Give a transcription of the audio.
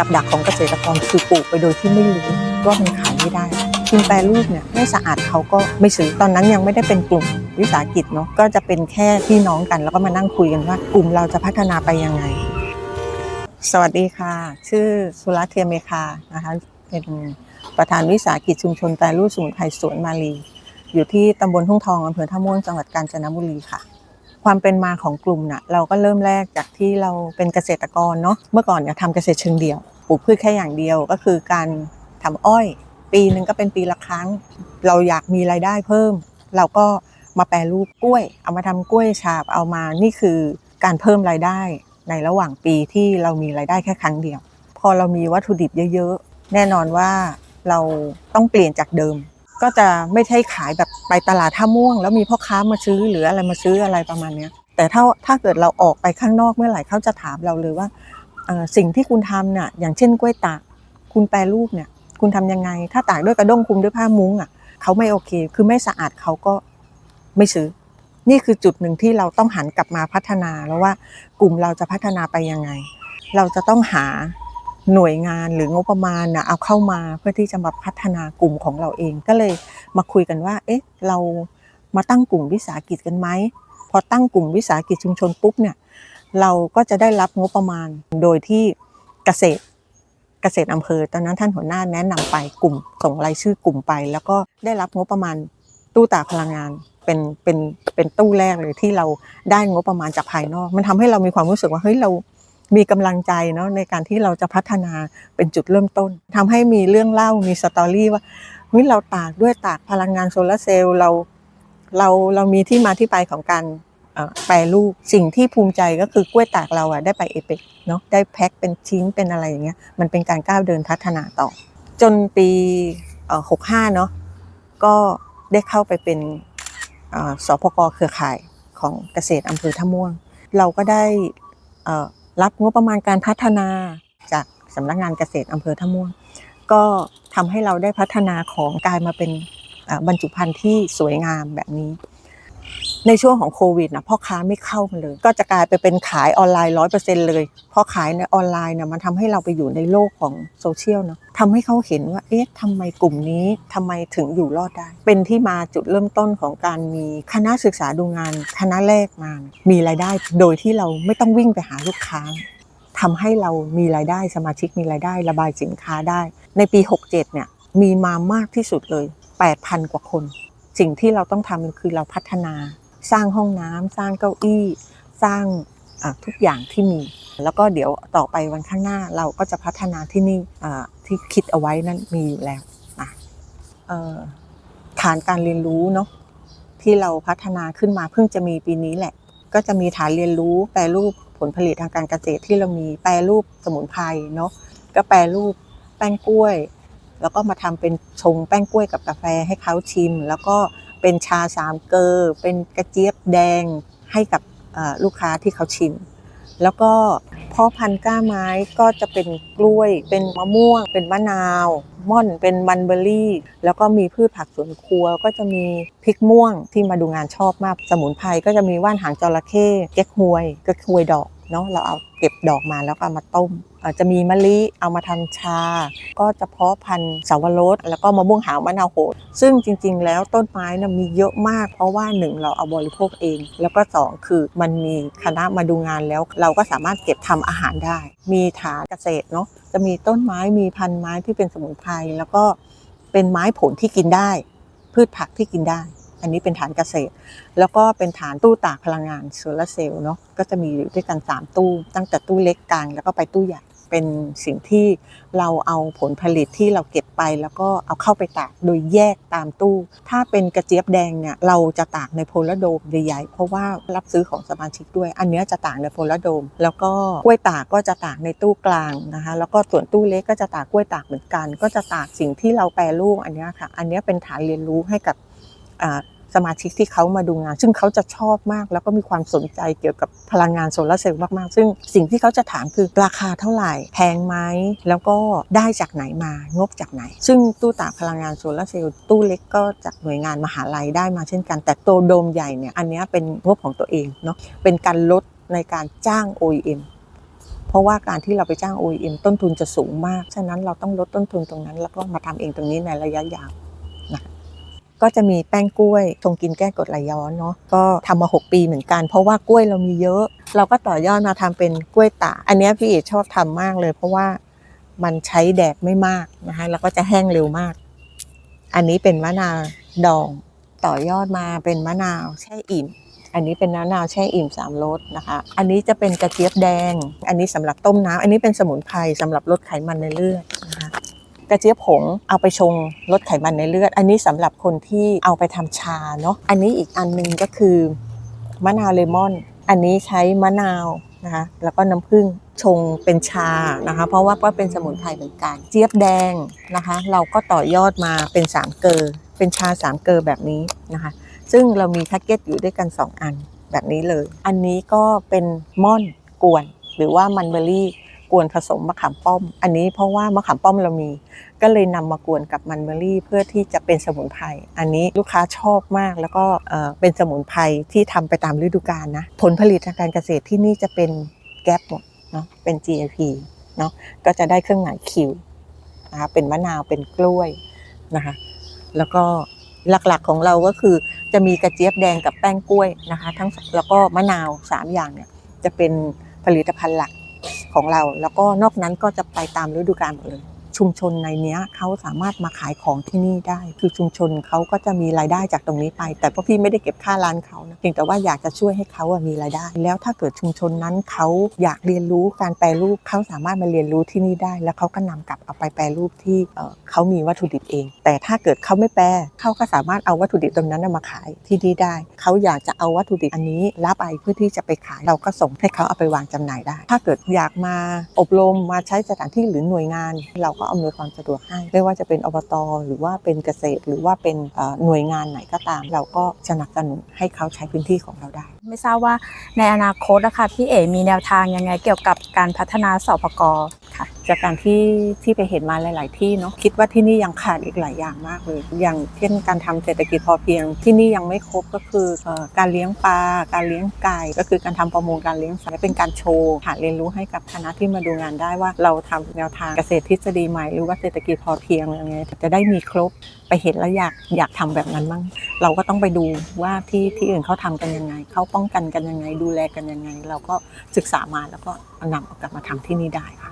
กับดักของเกษตรกรคือปลูกไปโดยที่ไม่รู้ว่ามันขายไม่ได้คุณแปรรูปเนี่ยไม่สะอาดเขาก็ไม่ซื้อตอนนั้นยังไม่ได้เป็นกลุ่มวิสาหกิจเนาะก็จะเป็นแค่พี่น้องกัน แล้วก็มานั่งคุยกันว่ากลุ่มเราจะพัฒนาไปยังไง สวัสดีค่ะ ชื่อสุรัตเทียมเมคานะคะเป็นประธานวิสาหกิจชุมชนแปรรูปสมุนไพรสวนมาลี อยู่ที่ตำบลทุ่งทองอำเภอท่าม่วงจังหวัดกาญจนบุรีค่ะ ความเป็นมาของกลุ่มน่ะเราก็เริ่มแรกจากที่เราเป็นเกษตรกรเนาะเมื่อก่อนเนี่ยทำเกษตรเชิงเดี่ยวปลูกพืชแค่อย่างเดียวก็คือการทำอ้อย ปีหนึ่งก็เป็นปีละครั้ง เราอยากมีรายได้เพิ่ม เราก็มาแปรรูปกล้วย เอามาทำกล้วยฉาบเอามานี่คือการเพิ่มรายได้ในระหว่างปีที่เรามีรายได้แค่ครั้งเดียว พอเรามีวัตถุดิบเยอะๆ แน่นอนว่าเราต้องเปลี่ยนจากเดิม ก็จะไม่ใช่ขายแบบไปตลาดท่าม่วง แล้วมีพ่อค้ามาซื้อหรืออะไรมาซื้ออะไรประมาณเนี้ยแต่ถ้าถ้าเกิดเราออกไปข้างนอกเมื่อไหร่เขาจะถามเราเลยว่าสิ่งที่คุณทำเนี่ยอย่างเช่นกล้วยตากคุณแปรรูปเนี่ยคุณทำยังไง ถ้าตากด้วยกระด้งคุมด้วยผ้ามุ้งอะเขาไม่โอเค คือไม่สะอาดเขาก็ไม่ซื้อ นี่คือจุดหนึ่งที่เราต้องหันกลับมาพัฒนาแล้วว่ากลุ่มเราจะพัฒนาไปยังไง เราจะต้องหา หน่วยงานหรืองบประมาณนะเอาเข้ามาเพื่อที่จะมาพัฒนากลุ่มของเราเอง ก็เลยมาคุยกันว่า เอ๊ะ เรามาตั้งกลุ่มวิสาหกิจกันไหมพอตั้งกลุ่มวิสาหกิจชุมชนปุ๊บเนี่ยเราก็จะได้รับงบประมาณโดยที่เกษตรเกษตรอำเภอ ตอนนั้นท่านหัวหน้าแนะนำไปกลุ่มส่งรายชื่อกลุ่มไป แล้วก็ได้รับงบประมาณตู้ตากพลังงานเป็นเป็นเป็นตู้แรกเลยที่เราได้งบประมาณจากภายนอก มันทำให้เรามีความรู้สึกว่าเฮ้ยเรา มีกำลังใจเนาะในการที่เราจะพัฒนาเป็นจุดเริ่มต้นทำให้มีเรื่องเล่ามีสตอรี่ว่าเฮ้ยเราตากด้วยตากพลังงานโซลาร์เซลล์เราเราเรามีที่มาที่ไปของการแปรรูปสิ่งที่ภูมิใจก็คือกล้วยตากเราอะได้ไปเอเปกเนาะได้แพ็คเป็นชิ้นเป็นอะไรอย่างเงี้ยมันเป็นการก้าวเดินพัฒนาต่อ จนปีหกห้าเนาะก็ได้เข้าไปเป็นสพกเครือข่ายของเกษตรอำเภอท่าม่วง เราก็ได้อ่อ รับงบประมาณการพัฒนาจากสำนักงานเกษตรอำเภอท่าม่วงก็ทำให้เราได้พัฒนาของกลายมาเป็นบรรจุภัณฑ์ที่สวยงามแบบนี้ ในช่วงของโควิดนะพ่อค้าไม่เข้ามาเลย ก็จะกลายไปเป็นขายออนไลน์ร้อยเปอร์เซ็นต์เลยพราะขายในออนไลน์เนี่ยมันทำให้เราไปอยู่ในโลกของโซเชียลเนาะทำให้เขาเห็นว่าเอ๊ะทำไมกลุ่มนี้ทำไมถึงอยู่รอดได้ เป็นที่มาจุดเริ่มต้นของการมีคณะศึกษาดูงาน คณะแรกมา มีรายได้โดยที่เราไม่ต้องวิ่งไปหาลูกค้าทำให้เรามีรายได้สมาชิกมีรายได้ระบายสินค้าได้ ในปี 67เนี่ยมีมามากที่สุดเลย 8,000 กว่าคน สิ่งที่เราต้องทำคือเราพัฒนา สร้างห้องน้ำสร้างเก้าอี้ สร้างทุกอย่างที่มี แล้วก็เดี๋ยวต่อไปวันข้างหน้าเราก็จะพัฒนาที่นี่ที่คิดเอาไว้นั้นมีอยู่แล้วนะฐานการเรียนรู้เนาะที่เราพัฒนาขึ้นมาเพิ่งจะมีปีนี้แหละ ก็จะมีฐานเรียนรู้ แปรรูปผลผลิตทางการเกษตรที่เรามีแปรรูปสมุนไพรเนาะก็แปรรูปแป้งกล้วย แล้วก็มาทำเป็นชงแป้งกล้วยกับกาแฟให้เขาชิม แล้วก็ เป็นชาสามเกลอเป็นกระเจี๊ยบแดงให้กับลูกค้าที่เขาชิม แล้วก็พ่อพันธุ์ก้าไม้ก็จะเป็นกล้วย เป็นมะม่วง เป็นมะนาว ม่อนเป็นมันเบอร์รี่ แล้วก็มีพืชผักสวนครัว ก็จะมีพริกม่วงที่มาดูงานชอบมาก สมุนไพรก็จะมีว่านหางจระเข้เก๊กฮวยเก๊กฮวยดอก เนาะเราเอาเก็บดอกมาแล้วก็ามาต้มจะมีมะลิเอามาทำชา ก็จะเพาะพันธุ์สาวรสแล้วก็มะม่วงหาวมะนาวโหดซึ่งจริง ๆ แล้วต้นไม้นะมีเยอะมาก เพราะว่าหนึ่งเราเอาบริโภคเอง แล้วก็สองคือมันมีคณะมาดูงานแล้ว เราก็สามารถเก็บทำอาหารได้ มีฐานเกษตรเนาะจะมีต้นไม้มีพันธุ์ไม้ที่เป็นสมุนไพรแล้วก็เป็นไม้ผลที่กินได้ พืชผักที่กินได้ อันนี้เป็นฐานเกษตร แล้วก็เป็นฐานตู้ตากพลังงานโซลาร์เซลล์เนาะก็จะมีอยู่ด้วยกัน 3 ตู้ ตั้งแต่ตู้เล็กกลางแล้วก็ไปตู้ใหญ่เป็นสิ่งที่เราเอาผลผลิตที่เราเก็บไป แล้วก็เอาเข้าไปตากโดยแยกตามตู้ ถ้าเป็นกระเจี๊ยบแดงเนี่ยเราจะตากในโพลาโดมใหญ่ๆเพราะว่ารับซื้อของสมาชิกด้วย อันเนี้ยจะตากในโพลาโดม แล้วก็กล้วยตากก็จะตากในตู้กลางนะคะแล้วก็ส่วนตู้เล็กก็จะตากกล้วยตากเหมือนกัน ก็จะตากสิ่งที่เราแปรรูปอันนี้ค่ะ อันนี้เป็นฐานเรียนรู้ให้กับ สมาชิกที่เขามาดูงาน ซึ่งเขาจะชอบมาก แล้วก็มีความสนใจเกี่ยวกับพลังงานโซลาร์เซลล์มาก ๆ ซึ่งสิ่งที่เขาจะถามคือราคาเท่าไหร่ แพงไหม แล้วก็ได้จากไหนมา งบจากไหน ซึ่งตู้ตากพลังงานโซลาร์เซลล์ตู้เล็กก็จากหน่วยงานมหาลัยได้มาเช่นกัน แต่ตัวโดมใหญ่เนี่ย อันนี้เป็นงบของตัวเองเนาะ เป็นการลดในการจ้าง OEM เพราะว่าการที่เราไปจ้าง OEM ต้นทุนจะสูงมาก ฉะนั้นเราต้องลดต้นทุนตรงนั้น แล้วก็มาทำเองตรงนี้ในระยะยาว ก็จะมีแป้งกล้วยชงกินแก้กรดไหลย้อนเนาะก็ทำมา 6 ปีเหมือนกัน เพราะว่ากล้วยเรามีเยอะ เราก็ต่อยอดมาทำเป็นกล้วยตาอันนี้พี่เอกชอบทำมากเลย เพราะว่ามันใช้แดดไม่มากนะคะแล้วก็จะแห้งเร็วมาก อันนี้เป็นมะนาวดอง ต่อยอดมาเป็นมะนาวแช่อิ่ม อันนี้เป็นมะนาวแช่อิ่มสามรสนะคะ อันนี้จะเป็นกระเจี๊ยบแดง อันนี้สำหรับต้มน้ำอันนี้เป็นสมุนไพรสำหรับลดไขมันในเลือด กระเจี๊ยบผงเอาไปชงลดไขมันในเลือด อันนี้สำหรับคนที่เอาไปทำชาเนาะอันนี้อีกอันหนึงก็คือมะนาวเลมอน อันนี้ใช้มะนาวนะคะแล้วก็น้ำผึ้งชงเป็นชานะคะ เพราะว่าก็เป็นสมุนไพรเหมือนกัน เจี๊ยบแดงนะคะ เราก็ต่อยอดมาเป็นสามเกลอเป็นชาสามเกลอแบบนี้นะคะ ซึ่งเรามีแพ็กเกจอยู่ด้วยกัน 2 อันแบบนี้เลย อันนี้ก็เป็นม่อนกวน หรือว่ามันเบอรี่ กวนผสมมะขามป้อม อันนี้เพราะว่ามะขามป้อมเรามี ก็เลยนำมากวนกับมันเบอรี่ เพื่อที่จะเป็นสมุนไพรอันนี้ลูกค้าชอบมากแล้วก็เป็นสมุนไพรที่ทำไปตามฤดูกาลนะผลผลิตทางการเกษตรที่นี่จะเป็นแก๊ปหมดเนาะเป็น GAP เนาะก็จะได้เครื่องหมายคิวนะคะเป็นมะนาวเป็นกล้วยนะคะแล้วก็หลักๆของเราก็คือจะมีกระเจี๊ยบแดงกับแป้งกล้วยนะคะ ทั้งแล้วก็มะนาวสามอย่างเนี่ยจะเป็นผลิตภัณฑ์หลัก ของเรา แล้วก็นอกนั้นก็จะไปตามฤดูกาลหมดเลย ชุมชนในเนี้ยเขาสามารถมาขายของที่นี่ได้ คือชุมชนเขาก็จะมีรายได้จากตรงนี้ไป แต่พวกพี่ไม่ได้เก็บค่าร้านเขานะเพียงแต่ว่าอยากจะช่วยให้เขามีรายได้ แล้วถ้าเกิดชุมชนนั้นเขาอยากเรียนรู้การแปรรูปเขาสามารถมาเรียนรู้ที่นี่ได้ แล้วเขาก็นำกลับเอาไปแปรรูปที่เขามีวัตถุดิบเอง แต่ถ้าเกิดเขาไม่แปรเขาก็สามารถเอาวัตถุดิบตรงนั้นมาขายที่นี่ได้ เขาอยากจะเอาวัตถุดิบอันนี้รับไปเพื่อที่จะไปขายเราก็ส่งให้เขาเอาไปวางจำหน่ายได้ ถ้าเกิดอยากมาอบรมมาใช้สถานที่หรือหน่วยงาน เราก็อำนวยความสะดวกให้ ไม่ว่าจะเป็นอบตหรือว่าเป็นเกษตร หรือว่าเป็นหน่วยงานไหนก็ตาม เราก็สนับสนุนให้เขาใช้พื้นที่ของเราได้ ไม่ทราบว่าในอนาคตนะคะพี่เอ๋มีแนวทางยังไงเกี่ยวกับการพัฒนาสปก จากการที่ที่ไปเห็นมาหลาย ๆ ที่เนาะคิดว่าที่นี่ยังขาดอีกหลายอย่างมากเลย อย่างเช่นการทำเศรษฐกิจพอเพียง ที่นี่ยังไม่ครบก็คือการเลี้ยงปลาการเลี้ยงไก่ก็คือการทำประมงการเลี้ยงสัตว์เป็นการโชว์หาเรียนรู้ให้กับคณะที่มาดูงานได้ว่าเราทำแนวทางเกษตรทฤษฎีใหม่หรือว่าเศรษฐกิจพอเพียงอยังไงจะได้มีครบไปเห็นแล้วอยากอยากทำแบบนั้นมั้งเราก็ต้องไปดูว่าที่ที่อื่นเขาทำกันยังไงเขาป้องกันกันยังไง ดูแลกันยังไง เราก็ศึกษามาแล้วก็นำเอากลับมาทำที่นี่ได้ค่ะ